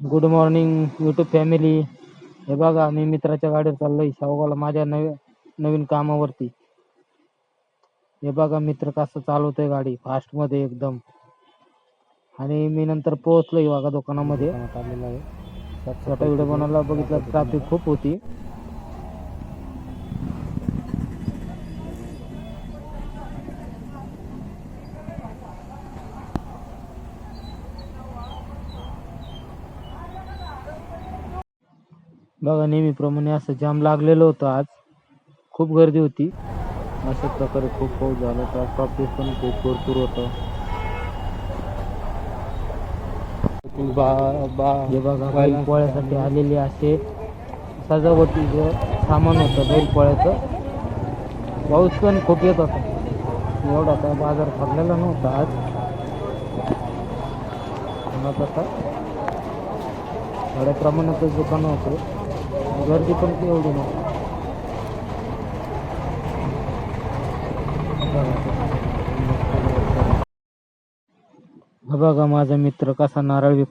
Good morning YouTube family हे बघा मी मित्राच्या गाडीवर चाललोय. शाहूगावला माझ्या नवी नवीन कामावरती. हे बघा मित्र कसं चालवतोय गाडी. फास्टमध्ये एकदम. आणि मी नंतर पोहोचलोय बघा दुकानामध्ये. आहे. छोटा व्हिडिओ बनवला बघितला ट्रॅफिक खूप होती. बघा नेहमीप्रमाणे असं जाम लागलेलं होतं आज. खूप गर्दी होती. अशा प्रकारे खूप पाऊस झाला तर ट्रॅफिक पण खूप भरपूर होतं. बैलपोळ्यासाठी आलेले असे. सजावटीचं सामान होतं बैलपोळ्याचं पाऊस पण खूप येत होता. एवढा काय बाजार भरलेला नव्हता आज. थोड्या प्रमाणातच दुकानं होतं. गर्दी पण एवढी नाही. बघा माझा मित्र कसा नारळ विक